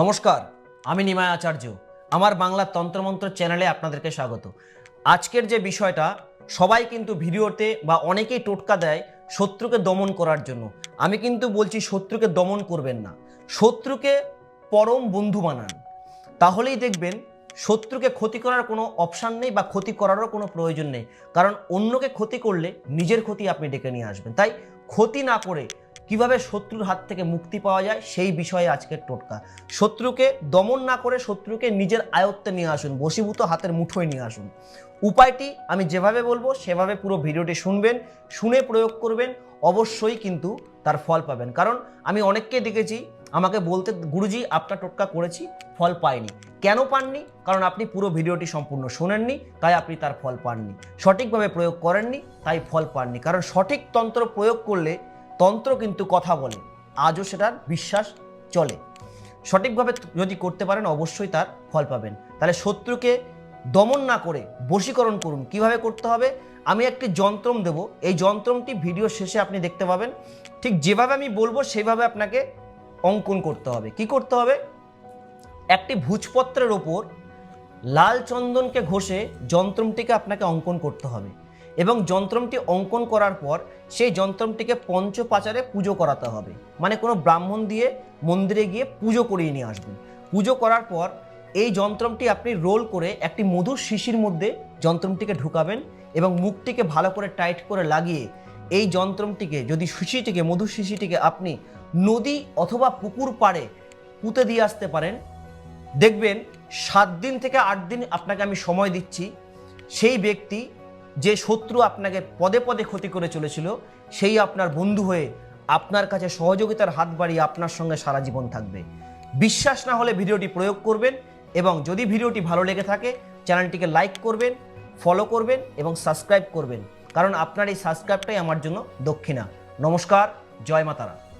নমস্কার, আমি নিমায় আচার্য আমার বাংলা তন্ত্রমন্ত্র চ্যানেলে আপনাদেরকে স্বাগত। আজকের যে বিষয়টা, সবাই কিন্তু ভিডিওতে বা অনেকেই টোটকা দেয় শত্রুকে দমন করার জন্য। আমি কিন্তু বলছি, শত্রুকে দমন করবেন না। শত্রুকে পরম বন্ধু বানান। তাহলেই দেখবেন, শত্রুকে ক্ষতি করার কোনো অপশান নেই বা ক্ষতি করারও কোনো প্রয়োজন নেই। কারণ অন্যকে ক্ষতি করলে নিজের ক্ষতি আপনি ডেকে নিয়ে আসবেন। তাই ক্ষতি না করে কীভাবে শত্রুর হাত থেকে মুক্তি পাওয়া যায় সেই বিষয়ে আজকের টোটকা। শত্রুকে দমন না করে শত্রুকে নিজের আয়ত্তে নিয়ে আসুন, বশীভূত হাতের মুঠোয় নিয়ে আসুন। উপায়টি আমি যেভাবে বলব, সেভাবে পুরো ভিডিওটি শুনবেন, শুনে প্রয়োগ করবেন, অবশ্যই কিন্তু তার ফল পাবেন। কারণ আমি অনেককে দেখেছি, আমাকে বলতে, গুরুজি, আপনার টোটকা করেছি, ফল পায়নি কেন পাননি? কারণ আপনি পুরো ভিডিওটি সম্পূর্ণ শোনেননি, তাই আপনি তার ফল পাননি। সঠিকভাবে প্রয়োগ করেননি, তাই ফল পাননি। কারণ সঠিক তন্ত্র প্রয়োগ করলে তন্ত্র কিন্তু কথা বলে, আজও সেটার বিশ্বাস চলে। সঠিকভাবে যদি করতে পারেন, অবশ্যই তার ফল পাবেন। তাহলে শত্রুকে দমন না করে বশীকরণ করুন। কীভাবে করতে হবে? আমি একটি যন্ত্রম দেব। এই যন্ত্রমটি ভিডিও শেষে আপনি দেখতে পাবেন। ঠিক যেভাবে আমি বলব, সেভাবে আপনাকে অঙ্কন করতে হবে। কি করতে হবে? একটি ভুজপত্রের ওপর লাল চন্দনকে ঘষে যন্ত্রমটিকে আপনাকে অঙ্কন করতে হবে। এবং যন্ত্রমটি অঙ্কন করার পর সেই যন্ত্রমটিকে পঞ্চপাচারে পুজো করাতে হবে। মানে কোনো ব্রাহ্মণ দিয়ে মন্দিরে গিয়ে পুজো করিয়ে নিয়ে আসবেন। পুজো করার পর এই যন্ত্রমটি আপনি রোল করে একটি মধুর শিশির মধ্যে যন্ত্রমটিকে ঢুকাবেন এবং মুখটিকে ভালো করে টাইট করে লাগিয়ে এই যন্ত্রমটিকে, যদি শিশিটিকে মধুর শিশিটিকে আপনি নদী অথবা পুকুর পাড়ে পুঁতে দিয়ে আসতে পারেন, দেখবেন সাত দিন থেকে আট দিন আপনাকে আমি সময় দিচ্ছি। সেই ব্যক্তি যে শত্রু আপনাকে পদে পদে ক্ষতি করে চলেছিল, সেই আপনার বন্ধু হয়ে আপনার কাছে সহযোগিতার হাত বাড়িয়ে আপনার সঙ্গে সারা জীবন থাকবে। বিশ্বাস না হলে ভিডিওটি প্রয়োগ করবেন এবং যদি ভিডিওটি ভালো লেগে থাকে, চ্যানেলটিকে লাইক করবেন, ফলো করবেন এবং সাবস্ক্রাইব করবেন। কারণ আপনার এই সাবস্ক্রাইবটাই আমার জন্য দক্ষিণা। নমস্কার, জয় মাতারা।